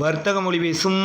வர்த்தக மொழி பேசும்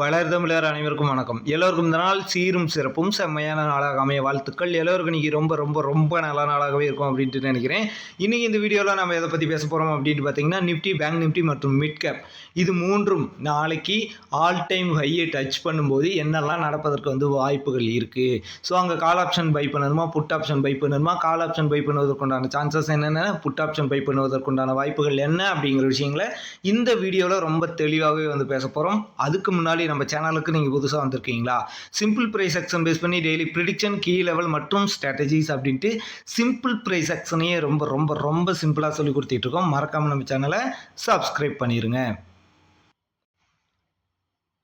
வளர்தமிழர் அனைவருக்கும் வணக்கம். எல்லோருக்கும் இந்த நாள் சீரும் சிறப்பும் செம்மையான நாளாக அமைய வாழ்த்துக்கள். எல்லோருக்கும் இன்றைக்கி ரொம்ப ரொம்ப ரொம்ப நல்ல நாளாகவே இருக்கும் அப்படின்ட்டு நினைக்கிறேன். இன்றைக்கி இந்த வீடியோவில் நம்ம எதை பற்றி பேச போகிறோம் அப்படின்ட்டு பார்த்தீங்கன்னா நிஃப்டி பேங்க் நிஃப்டி மற்றும் மிட் கேப் இது மூன்றும் நாளைக்கு ஆல் டைம் ஹையை டச் பண்ணும்போது என்னெல்லாம் நடப்பதற்கு வந்து வாய்ப்புகள் இருக்குது ஸோ அங்கே கால் ஆப்ஷன் பை பண்ணணுமா? புட் ஆப்ஷன் பை பண்ணணுமா? கால் ஆப்ஷன் பை பண்ணுவதற்குண்டான சான்சஸ் என்னென்ன? புட் ஆப்ஷன் பை பண்ணுவதற்குண்டான வாய்ப்புகள் என்ன அப்படிங்கிற விஷயங்களை இந்த வீடியோவில் ரொம்ப தெளிவாகவே வந்து பேச போகிறோம் அதுக்கு முன்னாடி நம்ம சேனலுக்கு நீங்கள் புதுசாக வந்திருக்கீங்களா? சிம்பிள் ப்ரைஸ் செக்ஷன் பேஸ் பண்ணி டெய்லி ப்ரிடிக்ஷன் கீ லெவல் மற்றும் ஸ்ட்ராட்டஜிஸ் அப்படின்ட்டு சிம்பிள் ப்ரைஸ் செக்ஷனையே ரொம்ப ரொம்ப ரொம்ப சிம்பிளாக சொல்லி கொடுத்துட்ருக்கோம் மறக்காமல் நம்ம சேனலை சப்ஸ்கிரைப் பண்ணிடுங்க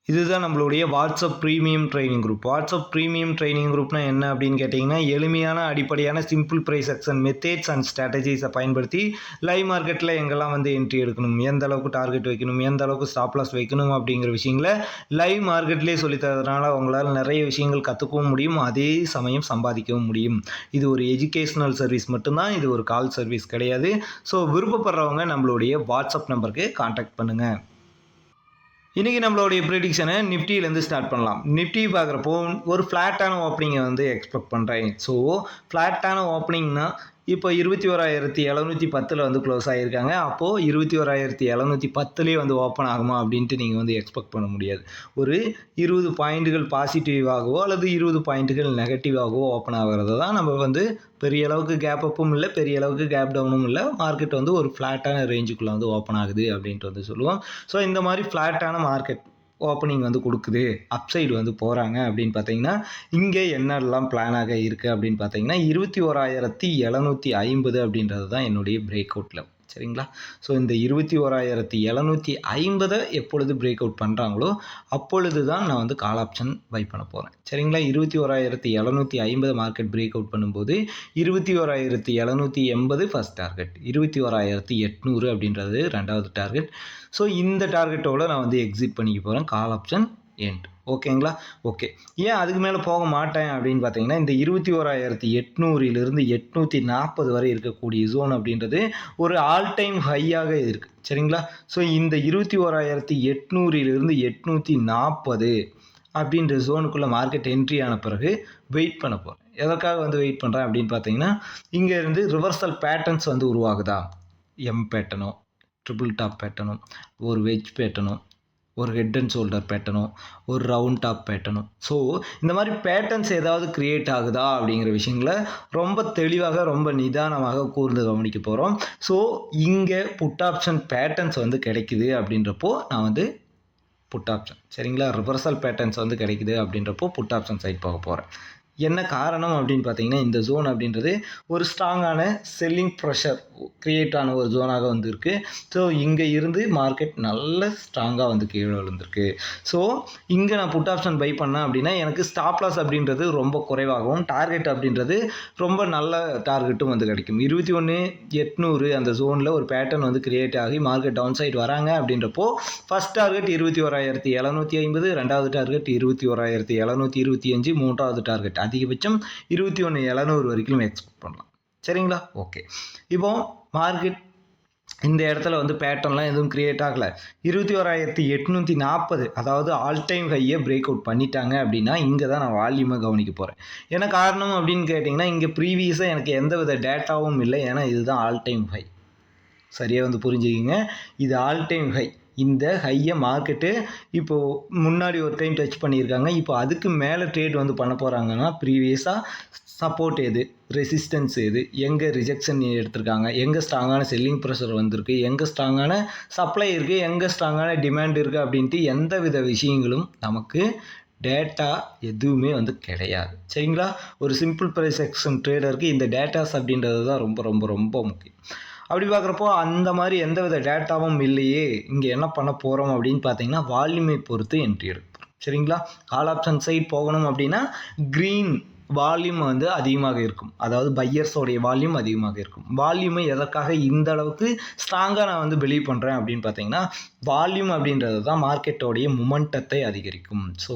இதுதான் நம்மளுடைய WhatsApp premium training group WhatsApp premium training குரூப்னா என்ன அப்படின்னு கேட்டிங்கன்னா எளிமையான அடிப்படையான simple price action methods and ஸ்ட்ராட்டஜிஸை பயன்படுத்தி லைவ் மார்க்கெட்டில் எங்கெல்லாம் வந்து என்ட்ரி எடுக்கணும் எந்த அளவுக்கு டார்கெட் வைக்கணும் எந்த அளவுக்கு ஸ்டாப் லாஸ் வைக்கணும் அப்படிங்கிற விஷயங்களை லைவ் மார்க்கெட்லேயே சொல்லித்தரதுனால உங்களால் நிறைய விஷயங்கள் கற்றுக்கவும் முடியும் அதே சமயம் சம்பாதிக்கவும் முடியும். இது ஒரு எஜுகேஷ்னல் சர்வீஸ் மட்டும்தான் இது ஒரு கால் சர்வீஸ் கிடையாது. ஸோ விருப்பப்படுறவங்க நம்மளுடைய வாட்ஸ்அப் நம்பருக்கு காண்டாக்ட் பண்ணுங்கள் இன்றைக்கி நம்மளுடைய ப்ரிடிக்ஷனை நிஃப்டியிலேருந்து ஸ்டார்ட் பண்ணலாம். நிஃப்டி பார்க்குறப்போ ஒரு ஃப்ளாட்டான ஓப்பனிங்கை வந்து எக்ஸ்பெக்ட் பண்ணுறேன் ஸோ ஃப்ளாட்டான ஓப்பனிங்னா இப்போ இருபத்தி ஓராயிரத்தி எழுநூற்றி பத்தில் வந்து க்ளோஸ் ஆகியிருக்காங்க அப்போது இருபத்தி ஓராயிரத்தி எழுநூற்றி பத்துலேயே வந்து ஓப்பன் ஆகுமா அப்படின்ட்டு நீங்கள் வந்து எக்ஸ்பெக்ட் பண்ண முடியாது. ஒரு இருபது பாயிண்ட்டுகள் பாசிட்டிவாகவோ அல்லது இருபது பாயிண்ட்டுகள் நெகட்டிவாகவோ ஓப்பன் ஆகிறத தான் நம்ம வந்து பெரிய அளவுக்கு கேப் அப்பும் இல்லை பெரிய அளவுக்கு கேப் டவுனும் இல்லை மார்க்கெட் வந்து ஒரு ஃப்ளாட்டான ரேஞ்சுக்குள்ளே வந்து ஓப்பன் ஆகுது அப்படின்ட்டு வந்து சொல்லுவோம். ஸோ இந்த மாதிரி ஃப்ளாட்டான மார்க்கெட் ஓப்பனிங் வந்து கொடுக்குது அப்சைடு வந்து போகிறாங்க அப்படின்னு பார்த்தீங்கன்னா இங்கே என்னெல்லாம் பிளானாக இருக்குது அப்படின்னு பார்த்தீங்கன்னா இருபத்தி ஓராயிரத்தி எழுநூற்றி ஐம்பது அப்படின்றது தான் என்னுடைய பிரேக் அவுட்டில் சரிங்களா? ஸோ இந்த இருபத்தி ஓராயிரத்தி எழுநூற்றி ஐம்பதை எப்பொழுது பிரேக் அவுட் பண்ணுறாங்களோ அப்பொழுது தான் நான் வந்து கால் ஆப்ஷன் பை பண்ண போகிறேன் சரிங்களா? இருபத்தி ஓராயிரத்தி எழுநூற்றி ஐம்பது மார்க்கெட் பிரேக் அவுட் பண்ணும்போது இருபத்தி ஓராயிரத்தி எழுநூற்றி எண்பது ஃபஸ்ட் டார்கெட் இருபத்தி ஓராயிரத்தி எட்நூறு அப்படின்றது ரெண்டாவது டார்கெட் ஸோ இந்த டார்கெட்டோடு நான் வந்து எக்ஸிட் பண்ணிக்க போகிறேன் கால் ஆப்ஷன் எண்ட் ஓகேங்களா ஓகே ஏன் அதுக்கு மேலே போக மாட்டேன் அப்படின்னு பார்த்தீங்கன்னா இந்த இருபத்தி ஓராயிரத்தி எட்நூறிலிருந்து எட்நூற்றி நாற்பது வரை இருக்கக்கூடிய ஜோன் அப்படின்றது ஒரு ஆல் டைம் ஹையாக இருக்குது சரிங்களா? ஸோ இந்த இருபத்தி ஓராயிரத்தி எட்நூறிலிருந்து எட்நூற்றி நாற்பது அப்படின்ற ஜோனுக்குள்ளே மார்க்கெட் என்ட்ரி ஆன பிறகு வெயிட் பண்ண போகிறேன் எதற்காக வந்து வெயிட் பண்ணுறேன் அப்படின்னு பார்த்தீங்கன்னா இங்கேருந்து ரிவர்சல் பேட்டர்ன்ஸ் வந்து உருவாகுதா? எம் பேட்டனோ ட்ரிபிள் டாப் பேட்டனும் ஒரு வெஜ் பேட்டனும் ஒரு ஹெட் அண்ட் ஷோல்டர் பேட்டனும் ஒரு ரவுண்ட் டாப் பேட்டனும் ஸோ இந்த மாதிரி பேட்டர்ன்ஸ் ஏதாவது க்ரியேட் ஆகுதா அப்படிங்கிற விஷயங்களை ரொம்ப தெளிவாக ரொம்ப நிதானமாக கூர்ந்து கவனிக்க போகிறோம் ஸோ இங்கே புட் ஆப்ஷன் பேட்டர்ன்ஸ் வந்து கிடைக்குது அப்படின்றப்போ நான் வந்து புட் ஆப்ஷன் சரிங்களா? ரிவர்சல் பேட்டர்ன்ஸ் வந்து கிடைக்குது அப்படின்றப்போ புட் ஆப்ஷன் சைட் போக போகிறேன் என்ன காரணம் அப்படின்னு பார்த்தீங்கன்னா இந்த ஜோன் அப்படின்றது ஒரு ஸ்ட்ராங்கான செல்லிங் ப்ரெஷர் க்ரியேட் ஆன ஒரு ஜோனாக வந்திருக்கு. ஸோ இங்கே இருந்து மார்க்கெட் நல்ல ஸ்ட்ராங்காக வந்து கீழே விழுந்திருக்கு. ஸோ இங்கே நான் புட் ஆப்ஷன் பை பண்ணேன் அப்படின்னா எனக்கு ஸ்டாப் லாஸ் அப்படின்றது ரொம்ப குறைவாகவும் டார்கெட் அப்படின்றது ரொம்ப நல்ல டார்கெட்டும் வந்து கிடைக்கும். இருபத்தி ஒன்று எட்நூறு அந்த ஜோனில் ஒரு பேட்டர்ன் வந்து கிரியேட் ஆகி மார்க்கெட் டவுன் சைடு வராங்க அப்படின்றப்போ ஃபஸ்ட் டார்கெட் இருபத்தி ஓராயிரத்தி எழுநூற்றி ஐம்பது ரெண்டாவது டார்கெட் இருபத்தி ஓராயிரத்தி எழுநூற்றி இருபத்தி அஞ்சு மூன்றாவது டார்கெட் அதிகபட்சம் இருபத்தி ஒன்று எழுநூறு வரைக்கும் எக்ஸ்பெக்ட் பண்ணலாம். சரிங்களா? ஓகே இப்போ மார்க்கெட் இந்த இடத்துல வந்து பேட்டர்ன்லாம் எதுவும் க்ரியேட் ஆகலை. இருபத்தி ஓராயிரத்தி எட்நூற்றி நாற்பது அதாவது ஆல் டைம் ஹையை பிரேக் அவுட் பண்ணிட்டாங்க அப்படின்னா இங்கே தான் நான் வால்யூமை கவனிக்க போகிறேன் என்ன காரணம் அப்படின்னு கேட்டிங்கன்னா இங்கே ப்ரீவியஸாக எனக்கு எந்த வித டேட்டாவும் இல்லை. ஏன்னா இதுதான் ஆல் டைம் ஹை சரியாக வந்து புரிஞ்சுக்கிங்க? இது ஆல் டைம் ஹை இந்த ஹையை மார்க்கெட்டு இப்போது முன்னாடி ஒரு டைம் டச் பண்ணியிருக்காங்க. இப்போ அதுக்கு மேலே ட்ரேட் வந்து பண்ண போகிறாங்கன்னா ப்ரீவியஸாக சப்போர்ட் எது? ரெசிஸ்டன்ஸ் எது? எங்கே ரிஜெக்ஷன் எடுத்திருக்காங்க? எங்கே ஸ்ட்ராங்கான செல்லிங் ப்ரெஷர் வந்திருக்கு? எங்கே ஸ்ட்ராங்கான சப்ளை இருக்குது எங்கே ஸ்ட்ராங்கான டிமாண்ட் இருக்குது அப்படின்ட்டு எந்த வித விஷயங்களும் நமக்கு டேட்டா எதுவுமே வந்து கிடையாது. சரிங்களா? ஒரு சிம்பிள் ப்ரைஸ் செக்ஷன் ட்ரேடருக்கு இந்த டேட்டாஸ் அப்படின்றது தான் ரொம்ப ரொம்ப ரொம்ப முக்கியம். அப்படி பார்க்குறப்போ அந்த மாதிரி எந்த வித டேட்டாவும் இல்லையே. இங்கே என்ன பண்ண போகிறோம் அப்படின்னு பார்த்தீங்கன்னா வால்யூமை பொறுத்து என்ட்ரி எடுப்போம். சரிங்களா? கால் ஆப்ஷன் சைட் போகணும் அப்படின்னா க்ரீன் வால்யூம் வந்து அதிகமாக இருக்கும். அதாவது பையர்ஸோடைய வால்யூம் அதிகமாக இருக்கும். வால்யூமை எதற்காக இந்த அளவுக்கு ஸ்ட்ராங்காக நான் வந்து பிலீவ் பண்ணுறேன் அப்படின்னு பார்த்தீங்கன்னா வால்யூம் அப்படின்றது தான் மார்க்கெட்டோடைய முமெண்டத்தை அதிகரிக்கும். ஸோ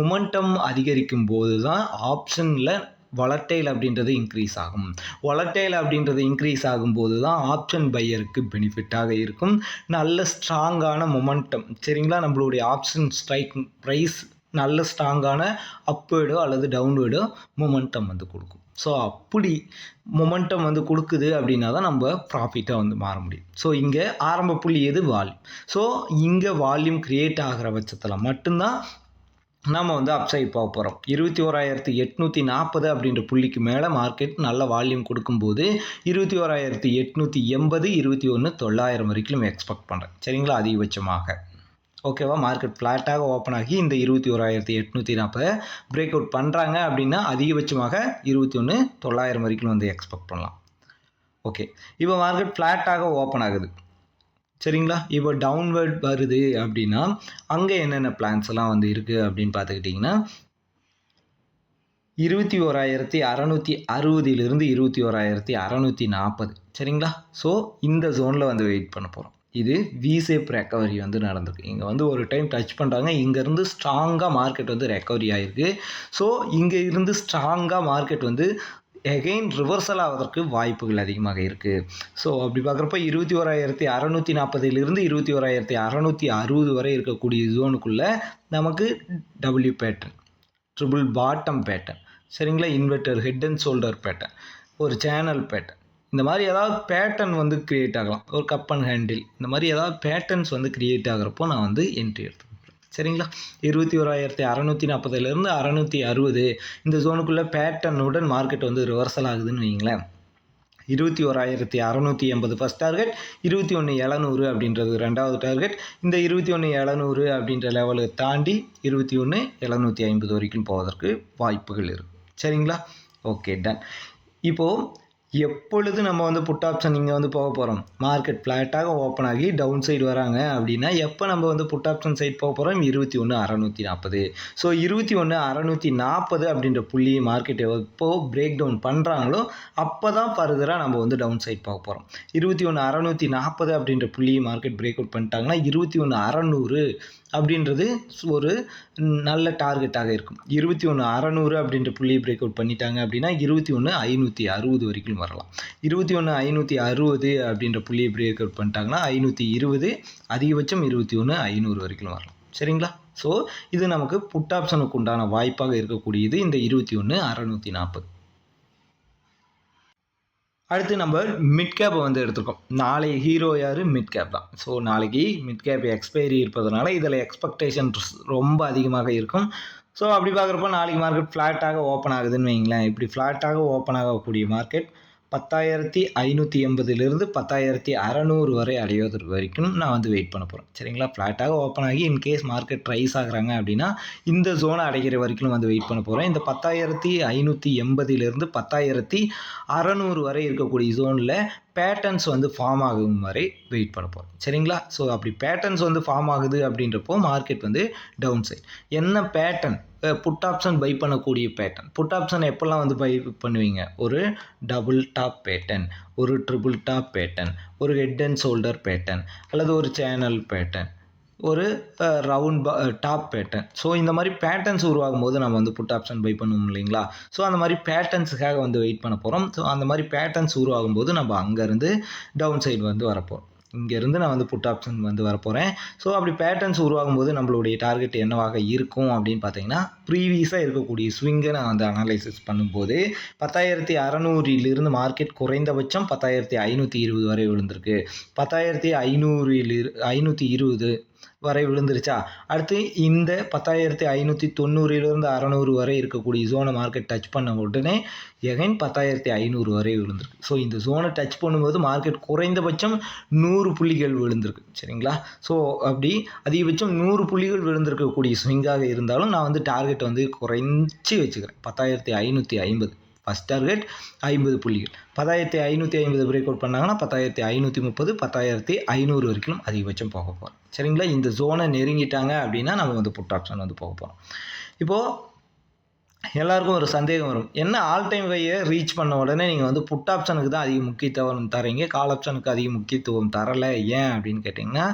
முமெண்டம் அதிகரிக்கும் போது தான் ஆப்ஷனில் வளட்டைல் அப்படின்றது இன்க்ரீஸ் ஆகும். வளட்டைல் அப்படின்றது இன்க்ரீஸ் ஆகும்போது தான் ஆப்ஷன் பையருக்கு பெனிஃபிட்டாக இருக்கும். நல்ல ஸ்ட்ராங்கான மொமெண்டம் சரிங்களா? நம்மளுடைய ஆப்ஷன் ஸ்ட்ரைக் ப்ரைஸ் நல்ல ஸ்ட்ராங்கான அப்வேர்டோ அல்லது டவுன்வேர்டோ மொமெண்டம் வந்து கொடுக்கும். ஸோ அப்படி மொமெண்டம் வந்து கொடுக்குது அப்படின்னா தான் நம்ம ப்ராஃபிட்டாக வந்து மாற முடியும். ஸோ இங்கே ஆரம்ப புள்ளி எது? வால்யூம் ஸோ இங்கே வால்யூம் க்ரியேட் ஆகிற பட்சத்தில் மட்டும்தான் நம்ம வந்து அப்சைட் போக போகிறோம் இருபத்தி ஓராயிரத்தி எட்நூற்றி நாற்பது அப்படின்ற புள்ளிக்கு மேலே மார்க்கெட் நல்ல வால்யூம் கொடுக்கும்போது இருபத்தி ஓராயிரத்தி எட்நூற்றி எண்பது இருபத்தி ஒன்று தொள்ளாயிரம் வரைக்கும் எக்ஸ்பெக்ட் பண்ணுறேன் சரிங்களா? அதிகபட்சமாக. ஓகேவா மார்க்கெட் ஃப்ளாட்டாக ஓப்பன் ஆகி இந்த இருபத்தி ஓராயிரத்தி எட்நூற்றி நாற்பது பிரேக் அவுட் பண்ணுறாங்க அப்படின்னா அதிகபட்சமாக இருபத்தி ஒன்று தொள்ளாயிரம் வரைக்கும் வந்து எக்ஸ்பெக்ட் பண்ணலாம். ஓகே இப்போ மார்க்கெட் ஃப்ளாட்டாக ஓப்பன் ஆகுது. சரிங்களா? இப்போ டவுன்வர்ட் வருது அப்படின்னா அங்கே என்னென்ன பிளான்ஸ் எல்லாம் வந்து இருக்குது அப்படின்னு பார்த்துக்கிட்டிங்கன்னா இருபத்தி ஓராயிரத்தி அறநூற்றி அறுபதிலிருந்து இருபத்தி ஓராயிரத்தி அறநூற்றி நாற்பது. சரிங்களா? ஸோ இந்த ஜோனில் வந்து வெயிட் பண்ண போகிறோம் இது விசேப் ரெக்கவரி வந்து நடந்திருக்கு. இங்கே வந்து ஒரு டைம் டச் பண்ணுறாங்க இங்கேருந்து ஸ்ட்ராங்காக மார்க்கெட் வந்து ரெக்கவரி ஆகிருக்கு ஸோ இங்கே இருந்து ஸ்ட்ராங்காக மார்க்கெட் வந்து எகெயின் ரிவர்சல் ஆவதற்கு வாய்ப்புகள் அதிகமாக இருக்குது ஸோ அப்படி பார்க்குறப்ப இருபத்தி ஓராயிரத்தி அறநூற்றி நாற்பதிலிருந்து இருபத்தி ஓராயிரத்தி அறநூற்றி அறுபது வரை இருக்கக்கூடிய ஜோனுக்குள்ளே நமக்கு W pattern triple bottom pattern சரிங்களா? Inverter head and shoulder pattern ஒரு சேனல் பேட்டர்ன் இந்த மாதிரி ஏதாவது பேட்டர்ன் வந்து க்ரியேட் ஆகலாம். ஒரு கப் அண்ட் ஹேண்டில் இந்த மாதிரி ஏதாவது பேட்டர்ன்ஸ் வந்து க்ரியேட் ஆகிறப்போ நான் வந்து என்ட்ரி எடுத்துக்கேன் சரிங்களா? இருபத்தி ஓராயிரத்தி அறநூற்றி நாற்பதுலேருந்து அறநூற்றி அறுபது. இந்த ஜோனுக்குள்ளே பேட்டர்னுடன் மார்க்கெட் வந்து ரிவர்சல் ஆகுதுன்னு வைங்களேன் இருபத்தி ஓராயிரத்தி அறநூற்றி எண்பது. ஃபஸ்ட் டார்கெட் இருபத்தி ஒன்று எழுநூறு அப்படின்றது ரெண்டாவது டார்கெட் இந்த இருபத்தி ஒன்று எழுநூறு அப்படின்ற லெவலை தாண்டி இருபத்தி ஒன்று எழுநூற்றி ஐம்பது வரைக்கும் போவதற்கு வாய்ப்புகள் இருக்குது சரிங்களா? ஓகே டன் இப்போது எப்பொழுது நம்ம வந்து புட் ஆப்ஷன் இங்கே வந்து போக போகிறோம் மார்க்கெட் ஃப்ளாட்டாக ஓப்பன் ஆகி டவுன் சைடு வராங்க அப்படின்னா எப்போ நம்ம வந்து புட் ஆப்ஷன் சைட் போக போகிறோம் இருபத்தி ஒன்று அறநூற்றி நாற்பது ஸோ இருபத்தி ஒன்று அறநூற்றி நாற்பது அப்படின்ற புள்ளி மார்க்கெட் எப்போ பிரேக் டவுன் பண்ணுறாங்களோ அப்போ தான் ஃபர்தராக நம்ம வந்து டவுன் சைட் போக போகிறோம் இருபத்தி ஒன்று அறநூற்றி நாற்பது அப்படின்ற புள்ளி மார்க்கெட் பிரேக் அவுட் பண்ணிட்டாங்கன்னா இருபத்தி ஒன்று அறநூறு அப்படின்றது ஒரு நல்ல டார்கெட்டாக இருக்கும். இருபத்தி ஒன்று அறநூறு அப்படின்ற புள்ளியை பிரேக் அவுட் பண்ணிட்டாங்க அப்படின்னா இருபத்தி ஒன்று ஐநூற்றி அறுபது வரைக்கும் வரலாம். இருபத்தி ஒன்று ஐநூற்றி அறுபது அப்படின்ற புள்ளியை பிரேக் அவுட் பண்ணிட்டாங்கன்னா ஐநூற்றி இருபது அதிகபட்சம் இருபத்தி ஒன்று ஐநூறு வரைக்கும் வரலாம். சரிங்களா? ஸோ இது நமக்கு புட் ஆப்ஷனுக்கு உண்டான வாய்ப்பாக இருக்கக்கூடியது இந்த இருபத்தி ஒன்று அறநூற்றி நாற்பது. அடுத்து நம்ம மிட் கேப்பை வந்து எடுத்திருக்கோம். நாளை ஹீரோ யார்? மிட் கேப் தான். ஸோ நாளைக்கு மிட் கேப் எக்ஸ்பைரி இருப்பதனால இதில் எக்ஸ்பெக்டேஷன் ரொம்ப அதிகமாக இருக்கும். ஸோ அப்படி பார்க்குறப்போ நாளைக்கு மார்க்கெட் ஃப்ளாட்டாக ஓப்பன் ஆகுதுன்னு வைங்களேன் இப்படி ஃப்ளாட்டாக ஓப்பன் ஆகக்கூடிய மார்க்கெட் பத்தாயிரத்தி ஐநூற்றி எண்பதுலேருந்து பத்தாயிரத்தி அறநூறு வரை அடைவதற்கு வரைக்கும் நான் வந்து வெயிட் பண்ண போகிறேன் சரிங்களா? ஃப்ளாட்டாக ஓப்பன் ஆகி இன்கேஸ் மார்க்கெட் ரைஸ் ஆகுறாங்க அப்படின்னா இந்த ஜோனை அடைகிற வரைக்கும் வந்து வெயிட் பண்ண போகிறேன் இந்த பத்தாயிரத்தி ஐநூற்றி எண்பதிலிருந்து பத்தாயிரத்தி அறநூறு வரை இருக்கக்கூடிய ஜோனில் பேட்டர்ன்ஸ் வந்து ஃபார்ம் ஆகும் வரை வெயிட் பண்ண போகிறோம் சரிங்களா? ஸோ அப்படி பேட்டர்ன்ஸ் வந்து ஃபார்ம் ஆகுது அப்படின்றப்போ மார்க்கெட் வந்து டவுன் சைட் என்ன பேட்டர்ன் புட் ஆப்ஷன் பை பண்ணக்கூடிய பேட்டர்ன் புட் ஆப்ஷன் எப்போல்லாம் வந்து பை பண்ணுவீங்க? ஒரு டபுள் டாப் பேட்டர்ன் ஒரு ட்ரிபிள் டாப் பேட்டர்ன் ஒரு ஹெட் அண்ட் ஷோல்டர் பேட்டர்ன் அல்லது ஒரு சேனல் பேட்டர்ன் ஒரு ரவுண்ட் பா டாப் பேட்டர்ன் ஸோ இந்த மாதிரி பேட்டர்ன்ஸ் உருவாகும் போது நம்ம வந்து புட் ஆப்ஷன் பை பண்ணுவோம் இல்லைங்களா? ஸோ அந்த மாதிரி பேட்டர்ன்ஸுக்காக வந்து வெயிட் பண்ண போகிறோம் ஸோ அந்த மாதிரி பேட்டர்ன்ஸ் உருவாகும் போது நம்ம அங்கேருந்து டவுன் சைடு வந்து வரப்போகிறோம் இங்கேருந்து நான் வந்து புட் ஆப்ஷன் வந்து வரப்போகிறேன் ஸோ அப்படி பேட்டர்ன்ஸ் உருவாகும் போது நம்மளுடைய டார்கெட் என்னவாக இருக்கும் அப்படின்னு பார்த்தீங்கன்னா ப்ரீவியஸாக இருக்கக்கூடிய ஸ்விங்கை நான் வந்து அனலைசிஸ் பண்ணும்போது பத்தாயிரத்தி அறநூறிலிருந்து மார்க்கெட் குறைந்தபட்சம் பத்தாயிரத்தி ஐநூற்றி இருபது வரை விழுந்திருக்கு. பத்தாயிரத்தி ஐநூறில் ஐநூற்றி இருபது வரை விழுந்துருச்சா? அடுத்து இந்த பத்தாயிரத்தி ஐநூற்றி தொண்ணூறிலிருந்து அறநூறு வரை இருக்கக்கூடிய ஜோனை மார்க்கெட் டச் பண்ண உடனே எகைன் பத்தாயிரத்தி ஐநூறு வரை விழுந்திருக்கு. ஸோ இந்த ஜோனை டச் பண்ணும்போது மார்க்கெட் குறைந்தபட்சம் நூறு புள்ளிகள் விழுந்திருக்கு. சரிங்களா? ஸோ அப்படி அதிகபட்சம் நூறு புள்ளிகள் விழுந்திருக்கக்கூடிய ஸ்விங்காக இருந்தாலும் நான் வந்து டார்கெட் வந்து குறைஞ்சி வச்சுக்கிறேன். பத்தாயிரத்தி ஐநூற்றி ஐம்பது. ஃபஸ்ட் டார்கெட் ஐம்பது புள்ளிகள். பத்தாயிரத்தி ஐநூற்றி ஐம்பது பிரேக் அவுட் பண்ணாங்கன்னா பத்தாயிரத்தி ஐநூற்றி முப்பது பத்தாயிரத்தி ஐநூறு வரைக்கும் அதிகபட்சம் போக போகிறோம் சரிங்களா? இந்த ஜோனை நெருங்கிட்டாங்க அப்படின்னா நம்ம வந்து புட் ஆப்ஷன் வந்து போக போகிறோம் இப்போது எல்லாருக்கும் ஒரு சந்தேகம் வரும். என்ன ஆல் டைம் வையை ரீச் பண்ண உடனே நீங்கள் வந்து புட் ஆப்ஷனுக்கு தான் அதிக முக்கியத்துவம் தரீங்க? கால் ஆப்ஷனுக்கு அதிக முக்கியத்துவம் தரலை ஏன் அப்படின்னு கேட்டிங்கன்னா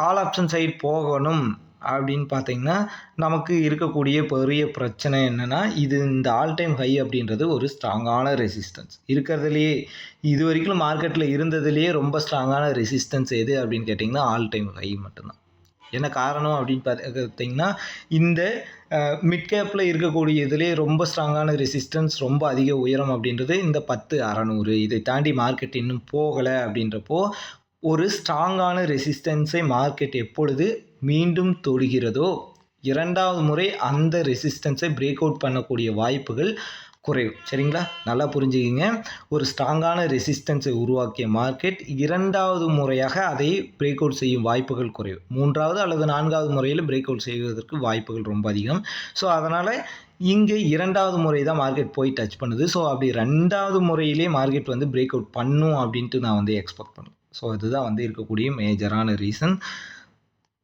கால் ஆப்ஷன் சைட் போகணும். அப்படின்னு பார்த்தீங்கன்னா நமக்கு இருக்கக்கூடிய பெரிய பிரச்சனை என்னென்னா இது இந்த ஆல் டைம் ஹை அப்படின்றது ஒரு ஸ்ட்ராங்கான ரெசிஸ்டன்ஸ் இருக்கிறதுலையே இது வரைக்கும் மார்க்கெட்டில் இருந்ததுலேயே ரொம்ப ஸ்ட்ராங்கான ரெசிஸ்டன்ஸ் எது அப்படின்னு கேட்டிங்கன்னா ஆல் டைம் ஹை மட்டும்தான். என்ன காரணம் அப்படின்னு பார்த்தீங்கன்னா இந்த மிட் கேப்பில் இருக்கக்கூடிய இதுலேயே ரொம்ப ஸ்ட்ராங்கான ரெசிஸ்டன்ஸ் ரொம்ப அதிக உயரம் அப்படின்றது இந்த பத்து அறநூறு இதை தாண்டி மார்க்கெட் இன்னும் போகலை அப்படின்றப்போ ஒரு ஸ்ட்ராங்கான ரெசிஸ்டன்ஸை மார்க்கெட் எப்பொழுது மீண்டும் தொடுகிறதோ? இரண்டாவது முறை அந்த ரெசிஸ்டன்ஸை பிரேக் அவுட் பண்ணக்கூடிய வாய்ப்புகள் குறைவு. சரிங்களா? நல்லா புரிஞ்சுக்கிங்க. ஒரு ஸ்ட்ராங்கான ரெசிஸ்டன்ஸை உருவாக்கிய மார்க்கெட் இரண்டாவது முறையாக அதை பிரேக் அவுட் செய்யும் வாய்ப்புகள் குறைவு. மூன்றாவது அல்லது நான்காவது முறையில் பிரேக் அவுட் செய்வதற்கு வாய்ப்புகள் ரொம்ப அதிகம். ஸோ அதனால் இங்கே இரண்டாவது முறை தான் மார்க்கெட் போய் டச் பண்ணுது. ஸோ அப்படி ரெண்டாவது முறையிலே மார்க்கெட் வந்து பிரேக் அவுட் பண்ணும் அப்படின்ட்டு நான் வந்து எக்ஸ்பெக்ட் பண்ணுறேன் ஸோ இதுதான் வந்து இருக்கக்கூடிய மேஜரான ரீசன்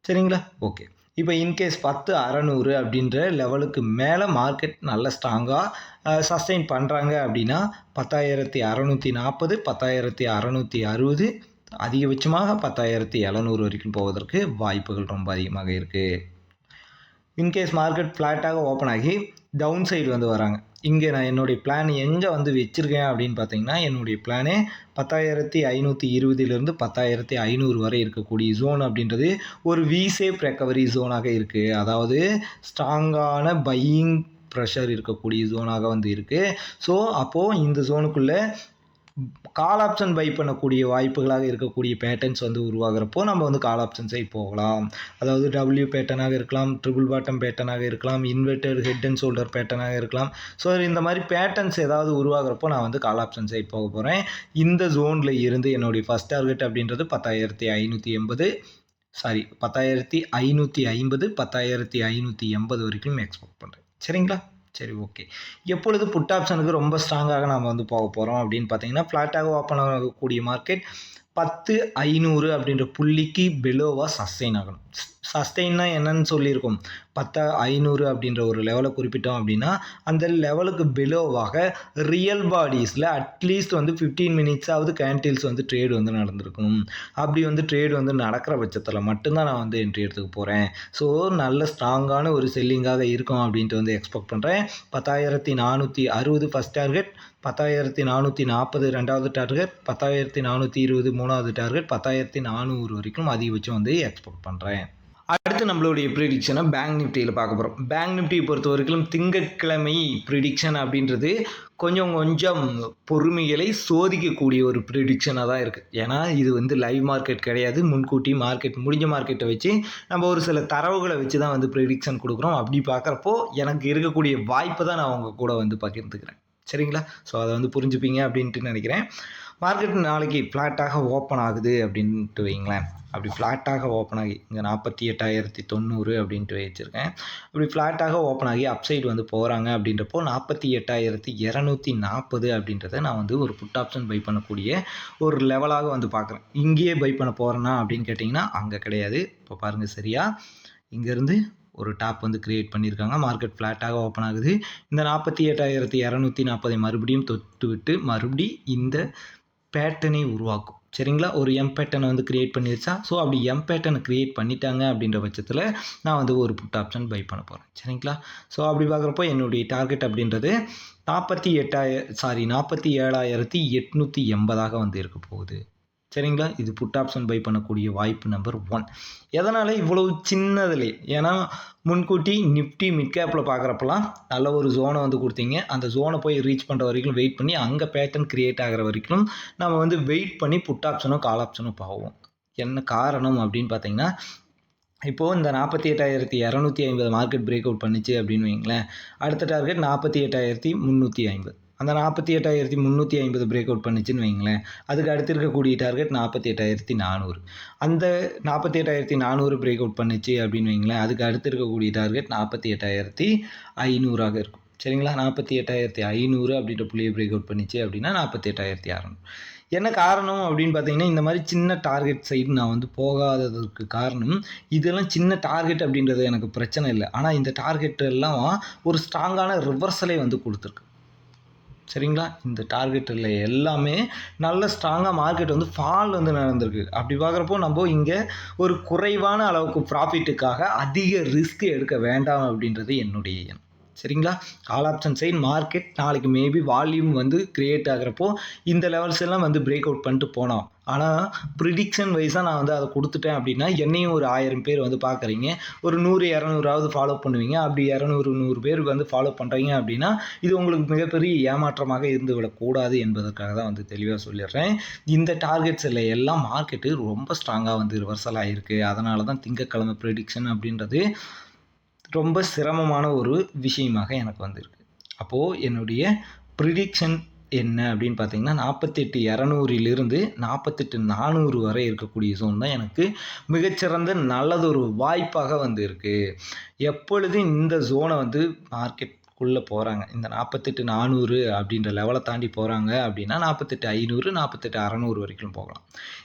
சரிங்களா? ஓகே. இப்போ இன்கேஸ் பத்து அறநூறு அப்படின்ற லெவலுக்கு மேலே மார்க்கெட் நல்ல ஸ்ட்ராங்காக சஸ்டெயின் பண்ணுறாங்க அப்படின்னா பத்தாயிரத்தி அறநூற்றி நாற்பது பத்தாயிரத்தி அறநூற்றி அறுபது அதிகபட்சமாக பத்தாயிரத்தி எழுநூறு வரைக்கும் போவதற்கு வாய்ப்புகள் ரொம்ப அதிகமாக இருக்குது இன்கேஸ் மார்க்கெட் ஃப்ளாட்டாக ஓப்பன் ஆகி டவுன் சைடு வந்து வராங்க. இங்கே நான் என்னுடைய பிளான் எங்கே வந்து வச்சுருக்கேன் அப்படின்னு பார்த்தீங்கன்னா என்னுடைய பிளானே பத்தாயிரத்தி ஐநூற்றி இருபதுலேருந்து பத்தாயிரத்தி ஐநூறு வரை இருக்கக்கூடிய ஜோன் அப்படின்றது ஒரு வி சேப் ரெக்கவரி ஜோனாக இருக்குது அதாவது ஸ்ட்ராங்கான பையிங் ப்ரெஷர் இருக்கக்கூடிய ஜோனாக வந்து இருக்குது ஸோ அப்போது இந்த ஜோனுக்குள்ளே கால் ஆப்ஷன் பை பண்ணக்கூடிய வாய்ப்புகளாக இருக்கக்கூடிய பேட்டர்ன்ஸ் வந்து உருவாகிறப்போ நம்ம வந்து கால் ஆப்ஷன்ஸை போகலாம். அதாவது டபிள்யூ பேட்டர்னாக இருக்கலாம் ட்ரிபிள் பாட்டம் பேட்டர்னாக இருக்கலாம் இன்வெர்டட் ஹெட் அண்ட் ஷோல்டர் பேட்டர்னாக இருக்கலாம். ஸோ இந்த மாதிரி பேட்டர்ன்ஸ் ஏதாவது உருவாகிறப்போ நான் வந்து கால் ஆப்ஷன் சைட் போக போகிறேன் இந்த ஜோனில் இருந்து என்னுடைய ஃபஸ்ட் டார்கெட் அப்படின்றது பத்தாயிரத்தி ஐநூற்றி எண்பது சாரி பத்தாயிரத்தி ஐநூற்றி ஐம்பது பத்தாயிரத்தி ஐநூற்றி எண்பது வரைக்கும் எக்ஸ்போர்ட் பண்ணுறேன் சரிங்களா? சரி ஓகே எப்பொழுது புட் ஆப்ஷனுக்கு ரொம்ப ஸ்ட்ராங்காக நாம் வந்து போக போகிறோம் அப்படின்னு பார்த்தீங்கன்னா ஃப்ளாட்டாக ஓப்பன் ஆகக்கூடிய மார்க்கெட் பத்து ஐநூறு அப்படின்ற புள்ளிக்கு பிலோவாக சஸ்டெயின் ஆகணும். சஸ்டெயின்னா என்னன்னு சொல்லியிருக்கோம். பத்தா ஐநூறு அப்படின்ற ஒரு லெவலை குறிப்பிட்டோம் அப்படின்னா அந்த லெவலுக்கு பிலோவாக ரியல் பாடிஸில் அட்லீஸ்ட் வந்து ஃபிஃப்டீன் மினிட்ஸாவது கேண்டில்ஸ் வந்து ட்ரேடு வந்து நடந்திருக்கணும் அப்படி வந்து ட்ரேடு வந்து நடக்கிற பட்சத்தில் மட்டும்தான் நான் வந்து என்ட்ரி எடுத்துக்க போகிறேன் ஸோ நல்ல ஸ்ட்ராங்கான ஒரு செல்லிங்காக இருக்கும் அப்படின்ட்டு வந்து எக்ஸ்பெக்ட் பண்ணுறேன் பத்தாயிரத்தி நானூற்றி அறுபது ஃபஸ்ட் டார்கெட் பத்தாயிரத்தி நானூற்றி நாற்பது ரெண்டாவது டார்கெட் பத்தாயிரத்தி நானூற்றி இருபது மூணாவது டார்கெட் பத்தாயிரத்தி நானூறு வரைக்கும் அதிகபட்சம் வந்து எக்ஸ்பெக்ட் பண்ணுறேன் அடுத்து நம்மளுடைய ப்ரிடிக்ஷனை பேங்க் நிஃப்டியில் பார்க்க போகிறோம் பேங்க் நிஃப்டியை பொறுத்த வரைக்கும் திங்கட்கிழமை ப்ரிடிக்ஷன் அப்படின்றது கொஞ்சம் கொஞ்சம் பொறுமைகளை சோதிக்கக்கூடிய ஒரு ப்ரிடிக்ஷனாக தான் இருக்குது ஏன்னா இது வந்து லைவ் மார்க்கெட் கிடையாது. முன்கூட்டி மார்க்கெட் முடிஞ்ச மார்க்கெட்டை வச்சு நம்ம ஒரு சில தரவுகளை வச்சு தான் வந்து ப்ரிடிக்ஷன் கொடுக்குறோம். அப்படி பார்க்குறப்போ எனக்கு இருக்கக்கூடிய வாய்ப்பை தான் நான் அவங்க கூட வந்து பகிர்ந்துக்கிறேன். சரிங்களா? ஸோ அதை வந்து புரிஞ்சுப்பீங்க அப்படின்ட்டு நினைக்கிறேன். மார்க்கெட் நாளைக்கு ஃப்ளாட்டாக ஓப்பன் ஆகுது அப்படின்ட்டு வைங்களேன் அப்படி ஃப்ளாட்டாக ஓப்பன் ஆகி இங்கே நாற்பத்தி எட்டாயிரத்தி தொண்ணூறு அப்படின்ட்டு வச்சுருக்கேன். அப்படி ஃப்ளாட்டாக ஓப்பன் ஆகி அப்சைடு வந்து போகிறாங்க அப்படின்றப்போ நாற்பத்தி எட்டாயிரத்தி இரநூத்தி நாற்பது அப்படின்றத நான் வந்து ஒரு புட் ஆப்ஷன் பை பண்ணக்கூடிய ஒரு லெவலாக வந்து பார்க்குறேன். இங்கேயே பை பண்ண போகிறேன்னா அப்படின்னு கேட்டிங்கன்னா அங்கே கிடையாது. இப்போ பாருங்கள் சரியா? இங்கேருந்து ஒரு டாப் வந்து கிரியேட் பண்ணியிருக்காங்க. மார்க்கெட் ஃப்ளாட்டாக ஓப்பன் ஆகுது. இந்த நாற்பத்தி எட்டாயிரத்தி இரநூத்தி நாற்பதை மறுபடியும் தொட்டு விட்டு மறுபடி இந்த பேட்டர்னை உருவாக்கும். சரிங்களா? ஒரு எம் பேட்டர்னை வந்து க்ரியேட் பண்ணிருச்சா? ஸோ அப்படி எம் பேட்டர்னை க்ரியேட் பண்ணிட்டாங்க அப்படின்ற பட்சத்தில் நான் வந்து ஒரு புட் ஆப்ஷன் பை பண்ண போகிறேன் சரிங்களா? ஸோ அப்படி பார்க்குறப்போ என்னுடைய டார்கெட் அப்படின்றது நாற்பத்தி எட்டாயிர சாரி நாற்பத்தி ஏழாயிரத்தி எட்நூற்றி எண்பதாக வந்து இருக்க போகுது. சரிங்களா? இது புட் ஆப்ஷன் பை பண்ணக்கூடிய வாய்ப்பு நம்பர் ஒன் எதனால் இவ்வளவு சின்னதுலே? ஏன்னா முன்கூட்டி நிஃப்டி மிட் கேப்பில் பார்க்குறப்பெல்லாம் நல்ல ஒரு ஜோனை வந்து கொடுத்தீங்க. அந்த ஜோனை போய் ரீச் பண்ணுற வரைக்கும் வெயிட் பண்ணி அங்கே பேட்டர்ன் க்ரியேட் ஆகிற வரைக்கும் நம்ம வந்து வெயிட் பண்ணி புட் ஆப்ஷனும் கால் ஆப்ஷனும் போவோம். என்ன காரணம் அப்படின்னு பார்த்தீங்கன்னா இப்போது இந்த நாற்பத்தி எட்டாயிரத்தி இரநூத்தி ஐம்பது மார்க்கெட் பிரேக் அவுட் பண்ணிச்சு அப்படின்னு வைங்களேன் அடுத்த டார்கெட் நாற்பத்தி எட்டாயிரத்தி முந்நூற்றி ஐம்பது. அந்த நாற்பத்தி எட்டாயிரத்தி முந்நூற்றி ஐம்பது பிரேக் அவுட் பண்ணிச்சுன்னு வைங்களேன். அதுக்கு அடுத்து இருக்கக்கூடிய டார்கெட் நாற்பத்தி எட்டாயிரத்தி நானூறு. அந்த நாற்பத்தி எட்டாயிரத்தி நானூறு பிரேக் அவுட் பண்ணிச்சு அப்படின்னு வைங்களேன். அதுக்கு அடுத்து இருக்கக்கூடிய டார்கெட் நாற்பத்தி எட்டாயிரத்தி ஐநூறாக இருக்கும். சரிங்களா? நாற்பத்தி எட்டாயிரத்தி ஐநூறு அப்படின்ற புள்ளியை பிரேக் அவுட் பண்ணிச்சு அப்படின்னா நாற்பத்தி எட்டாயிரத்தி அறநூறு. என்ன காரணம் அப்படின்னு பார்த்தீங்கன்னா இந்த மாதிரி சின்ன டார்கெட் சைடு நான் வந்து போகாததுக்கு காரணம் இதெல்லாம் சின்ன டார்கெட் அப்படின்றது எனக்கு பிரச்சனை இல்லை. ஆனால் இந்த டார்கெட் எல்லாம் ஒரு ஸ்ட்ராங்கான ரிவர்சலே வந்து கொடுத்துருக்கு. சரிங்களா? இந்த டார்கெட்டில் எல்லாமே நல்ல ஸ்ட்ராங்காக மார்க்கெட் வந்து ஃபால் வந்து நடந்திருக்கு. அப்படி பார்க்குறப்போ நம்ம இங்கே ஒரு குறைவான அளவுக்கு ப்ராஃபிட்டுக்காக அதிக ரிஸ்க் எடுக்க வேண்டாம் அப்படின்றது என்னுடைய எண்ணம். சரிங்களா? கால் ஆப்ஷன் சைன் மார்க்கெட் நாளைக்கு மேபி வால்யூம் வந்து கிரியேட் ஆகிறப்போ இந்த லெவல்ஸ் எல்லாம் வந்து பிரேக் அவுட் பண்ணிட்டு போனோம். ஆனால் ப்ரிடிக்ஷன் வைஸாக நான் வந்து அதை கொடுத்துட்டேன் அப்படின்னா என்னையும் ஒரு ஆயிரம் பேர் வந்து பார்க்குறீங்க. ஒரு நூறு இரநூறாவது ஃபாலோ பண்ணுவீங்க. அப்படி இரநூறு நூறு பேர் வந்து ஃபாலோ பண்ணுறீங்க அப்படின்னா இது உங்களுக்கு மிகப்பெரிய ஏமாற்றமாக இருந்து விடக்கூடாது என்பதற்காக தான் வந்து தெளிவாக சொல்லிடுறேன். இந்த டார்கெட்ஸில் எல்லாம் மார்க்கெட்டு ரொம்ப ஸ்ட்ராங்காக வந்து ரிவர்சல் ஆகிருக்கு அதனால தான் திங்கக்கிழமை ப்ரிடிக்ஷன் அப்படின்றது ரொம்ப சிரமமான ஒரு விஷயமாக எனக்கு வந்திருக்கு. அப்போது என்னுடைய ப்ரிடிக்ஷன் என்ன அப்படின்னு பார்த்தீங்கன்னா நாற்பத்தெட்டு இரநூறிலிருந்து நாற்பத்தெட்டு நானூறு வரை இருக்கக்கூடிய ஜோன் தான் எனக்கு மிகச்சிறந்த நல்லதொரு வாய்ப்பாக வந்து இருக்குது எப்பொழுது இந்த ஜோனை வந்து மார்க்கெட் குள்ளே போகிறாங்க இந்த நாற்பத்தெட்டு நானூறு அப்படின்ற லெவலை தாண்டி போகிறாங்க அப்படின்னா நாற்பத்தெட்டு ஐநூறு நாற்பத்தெட்டு அறநூறு வரைக்கும் போகலாம்.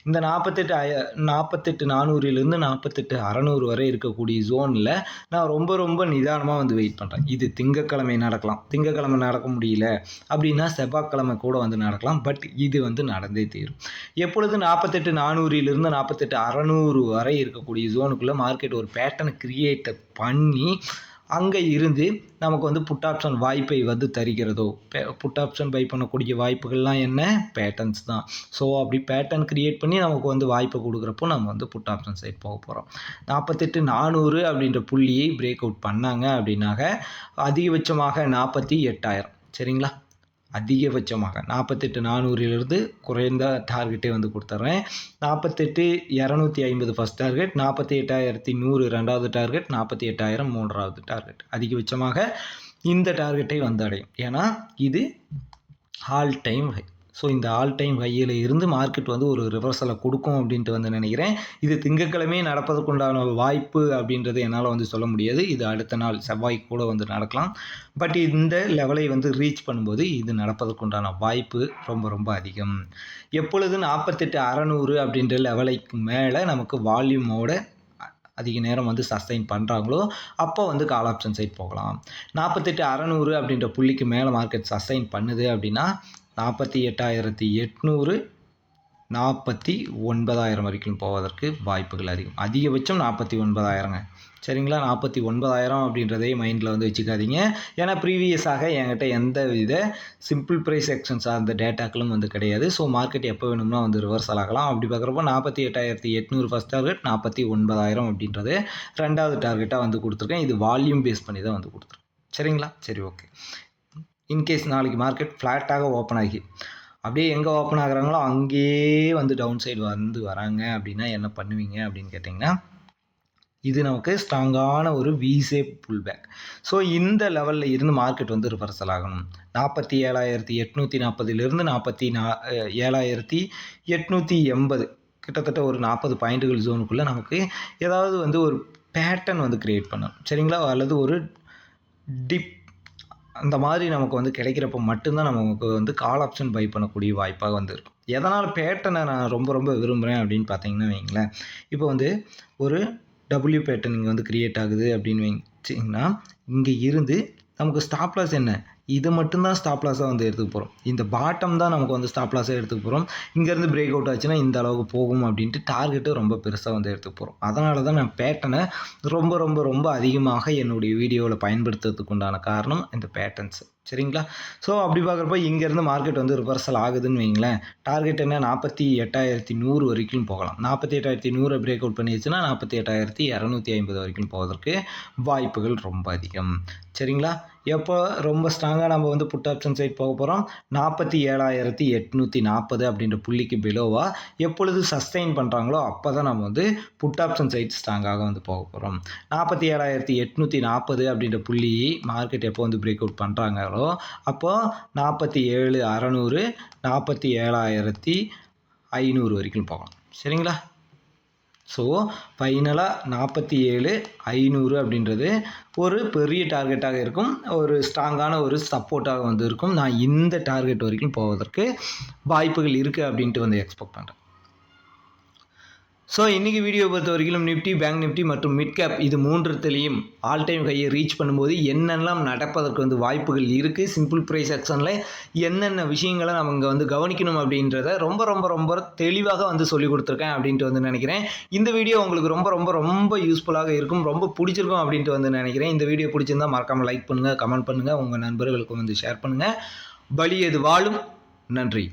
இந்த நாற்பத்தெட்டு ஐ நாற்பத்தெட்டு நானூறிலிருந்து நாற்பத்தெட்டு அறநூறு வரை இருக்கக்கூடிய ஜோனில் நான் ரொம்ப ரொம்ப நிதானமாக வந்து வெயிட் பண்ணுறேன் இது திங்கக்கிழமை நடக்கலாம். திங்கக்கிழமை நடக்க முடியல அப்படின்னா செவ்வாய்க்கிழமை கூட வந்து நடக்கலாம். பட் இது வந்து நடந்தே தீரும். எப்பொழுது நாற்பத்தெட்டு நானூறிலிருந்து நாற்பத்தெட்டு அறநூறு வரை இருக்கக்கூடிய ஜோனுக்குள்ளே மார்க்கெட் ஒரு பேட்டர்னை கிரியேட்டை பண்ணி அங்கே இருந்து நமக்கு வந்து புட் ஆப்ஷன் வாய்ப்பை வந்து தருகிறதோ? புட் ஆப்ஷன் பை பண்ணக்கூடிய வாய்ப்புகள்லாம் என்ன? பேட்டர்ன்ஸ் தான். ஸோ அப்படி பேட்டர்ன் க்ரியேட் பண்ணி நமக்கு வந்து வாய்ப்பை கொடுக்குறப்போ நம்ம வந்து புட் ஆப்ஷன் சைட் போக போகிறோம் நாற்பத்தெட்டு நானூறு அப்படின்ற புள்ளியை பிரேக் அவுட் பண்ணாங்க அப்படின்னாக அதிகபட்சமாக நாற்பத்தி எட்டாயிரம். சரிங்களா? அதிகபட்சமாக நாற்பத்தெட்டு நானூறிலிருந்து குறைந்த டார்கெட்டே வந்து கொடுத்துட்றேன் நாற்பத்தெட்டு இரநூத்தி ஐம்பது ஃபஸ்ட் டார்கெட் நாற்பத்தி எட்டாயிரத்தி நூறு ரெண்டாவது டார்கெட் நாற்பத்தி எட்டாயிரம் மூன்றாவது டார்கெட் அதிகபட்சமாக இந்த டார்கெட்டை வந்து அடையும். ஏன்னா இது ஆல் டைம் ஹை ஸோ இந்த ஆல் டைம் ஹையில் இருந்து மார்க்கெட் வந்து ஒரு ரிவர்சலை கொடுக்கும் அப்படின்ட்டு வந்து நினைக்கிறேன். இது திங்கக்கிழமை நடப்பதற்குண்டான வாய்ப்பு அப்படின்றது என்னால் வந்து சொல்ல முடியாது. இது அடுத்த நாள் செவ்வாய் கூட வந்து நடக்கலாம். பட் இந்த லெவலை வந்து ரீச் பண்ணும்போது இது நடப்பதற்குண்டான வாய்ப்பு ரொம்ப ரொம்ப அதிகம். எப்பொழுது நாற்பத்தெட்டு அறநூறு அப்படின்ற லெவலைக்கு மேலே நமக்கு வால்யூமோட அதிக நேரம் வந்து சஸ்டைன் பண்ணுறாங்களோ அப்போ வந்து கால் ஆப்ஷன் சைட் போகலாம். நாற்பத்தெட்டு அறநூறு அப்படின்ற புள்ளிக்கு மேலே மார்க்கெட் சஸ்டைன் பண்ணுது அப்படின்னா நாற்பத்தி எட்டாயிரத்தி எட்நூறு நாற்பத்தி ஒன்பதாயிரம் வரைக்கும் போவதற்கு வாய்ப்புகள் அதிகம். அதிகபட்சம் நாற்பத்தி ஒன்பதாயிரங்க. சரிங்களா? நாற்பத்தி ஒன்பதாயிரம் அப்படின்றதையும் மைண்டில் வந்து வச்சுக்காதீங்க. ஏன்னா ப்ரீவியஸாக என்கிட்ட எந்த வித சிம்பிள் ப்ரைஸ் செக்ஷன் சார்ந்த டேட்டாக்களும் வந்து கிடையாது. ஸோ மார்க்கெட் எப்போ வேணும்னா வந்து ரிவர்சல் ஆகலாம். அப்படி பார்க்குறப்போ நாற்பத்தி எட்டாயிரத்தி எட்நூறு ஃபஸ்ட் டார்கெட் நாற்பத்தி ஒன்பதாயிரம் அப்படின்றது ரெண்டாவது டார்கெட்டாக வந்து கொடுத்துருக்கேன். இது வால்யூம் பேஸ் பண்ணி தான் வந்து கொடுத்துருக்கேன். சரிங்களா? சரி ஓகே இன்கேஸ் நாளைக்கு மார்க்கெட் ஃப்ளாட்டாக ஓப்பன் ஆகி அப்படியே எங்கே ஓப்பன் ஆகுறாங்களோ அங்கேயே வந்து டவுன் சைடு வந்து வராங்க. அப்படின்னா என்ன பண்ணுவீங்க அப்படின்னு கேட்டிங்கன்னா இது நமக்கு ஸ்ட்ராங்கான ஒரு வீசே புல் பேக் ஸோ இந்த லெவலில் இருந்து மார்க்கெட் வந்து ரிவர்சல் ஆகணும். நாற்பத்தி ஏழாயிரத்தி எட்நூற்றி நாற்பதுலேருந்து நாற்பத்தி நா ஏழாயிரத்தி எட்நூற்றி எண்பது. கிட்டத்தட்ட ஒரு நாற்பது பாயிண்ட்டுகள் ஜோனுக்குள்ளே நமக்கு ஏதாவது வந்து ஒரு பேட்டர்ன் வந்து க்ரியேட் பண்ணணும். சரிங்களா? அல்லது ஒரு டிப் அந்த மாதிரி நமக்கு வந்து கிடைக்கிறப்ப மட்டும்தான் நமக்கு வந்து கால் ஆப்ஷன் பை பண்ணக்கூடிய வாய்ப்பாக வந்துருக்கும். எதனால் பேட்டனை நான் ரொம்ப ரொம்ப விரும்புகிறேன் அப்படின்னு பார்த்தீங்கன்னா வைங்களேன். இப்போ வந்து ஒரு டபுள்யூ பேட்டர்ன் இங்கே வந்து க்ரியேட் ஆகுது அப்படின்னு வச்சிங்கன்னா இங்கே இருந்து நமக்கு ஸ்டாப்லாஸ் என்ன? இது மட்டும்தான் ஸ்டாப் லாஸாக வந்து எடுத்துக்க போகிறோம் இந்த பாட்டம் தான் நமக்கு வந்து ஸ்டாப் லாஸாக எடுத்துக்க போகிறோம் இங்கேருந்து பிரேக் அவுட் ஆச்சுன்னா இந்த அளவுக்கு போகும் அப்படின்ட்டு டார்கெட்டு ரொம்ப பெருசாக வந்து எடுத்துக்க போகிறோம் அதனால தான் நான் பேட்டனை ரொம்ப ரொம்ப ரொம்ப அதிகமாக என்னுடைய வீடியோவில் பயன்படுத்துறதுக்கு உண்டான காரணம் இந்த பேட்டர்ன்ஸ் சரிங்களா? ஸோ அப்படி பார்க்குறப்ப இங்கேருந்து மார்க்கெட் வந்து ரிவர்சல் ஆகுதுன்னு வைங்களேன் டார்கெட் என்ன? நாற்பத்தி எட்டாயிரத்தி நூறு வரைக்கும் போகலாம். நாற்பத்தி எட்டாயிரத்தி நூறு பிரேக் அவுட் பண்ணிடுச்சுன்னா நாற்பத்தி எட்டாயிரத்தி இரநூத்தி ஐம்பது வரைக்கும் போவதற்கு வாய்ப்புகள் ரொம்ப அதிகம். சரிங்களா? எப்போ ரொம்ப ஸ்ட்ராங்காக நம்ம வந்து புட் ஆப்ஷன் சைட் போக போகிறோம் நாற்பத்தி ஏழாயிரத்தி எட்நூற்றி நாற்பது அப்படின்ற புள்ளிக்கு பிலோவாக எப்பொழுது சஸ்டெயின் பண்ணுறாங்களோ அப்போ தான் நம்ம வந்து புட் ஆப்ஷன் சைட் ஸ்ட்ராங்காக வந்து போக போகிறோம் நாற்பத்தி ஏழாயிரத்தி எட்நூற்றி நாற்பது அப்படின்ற புள்ளி மார்க்கெட் எப்போ வந்து பிரேக் அவுட் பண்ணுறாங்க பண்ணுறாங்களோ அப்போது நாற்பத்தி ஏழு அறநூறு நாற்பத்தி ஏழாயிரத்தி ஐநூறு வரைக்கும் போகலாம் சரிங்களா? ஸோ ஃபைனலாக நாற்பத்தி ஏழு ஐநூறு அப்படின்றது ஒரு பெரிய டார்கெட்டாக இருக்கும். ஒரு ஸ்ட்ராங்கான ஒரு சப்போர்ட்டாக வந்து இருக்கும். நான் இந்த டார்கெட் வரைக்கும் போவதற்கு வாய்ப்புகள் இருக்குது அப்படின்ட்டு வந்து எக்ஸ்பெக்ட் பண்ணுறேன் ஸோ இன்றைக்கி வீடியோ பொறுத்த வரைக்கும் நிஃப்டி பேங்க் நிஃப்டி மற்றும் மிட் கேப் இது மூன்றுத்திலையும் ஆல் டைம் கையை ரீச் பண்ணும்போது என்னெல்லாம் நடப்பதற்கு வந்து வாய்ப்புகள் இருக்குது சிம்பிள் ப்ரைஸ் ஆக்ஷனில் என்னென்ன விஷயங்களை நம்ம இங்கே வந்து கவனிக்கணும் அப்படின்றத ரொம்ப ரொம்ப ரொம்ப தெளிவாக வந்து சொல்லி கொடுத்துருக்கேன் அப்படின்ட்டு வந்து நினைக்கிறேன். இந்த வீடியோ உங்களுக்கு ரொம்ப ரொம்ப ரொம்ப யூஸ்ஃபுல்லாக இருக்கும். ரொம்ப பிடிச்சிருக்கும் அப்படின்ட்டு வந்து நினைக்கிறேன். இந்த வீடியோ பிடிச்சிருந்தா மறக்காமல் லைக் பண்ணுங்கள் கமெண்ட் பண்ணுங்கள் உங்கள் நண்பர்களுக்கும் வந்து ஷேர் பண்ணுங்கள் பலி எது வாழும்? நன்றி.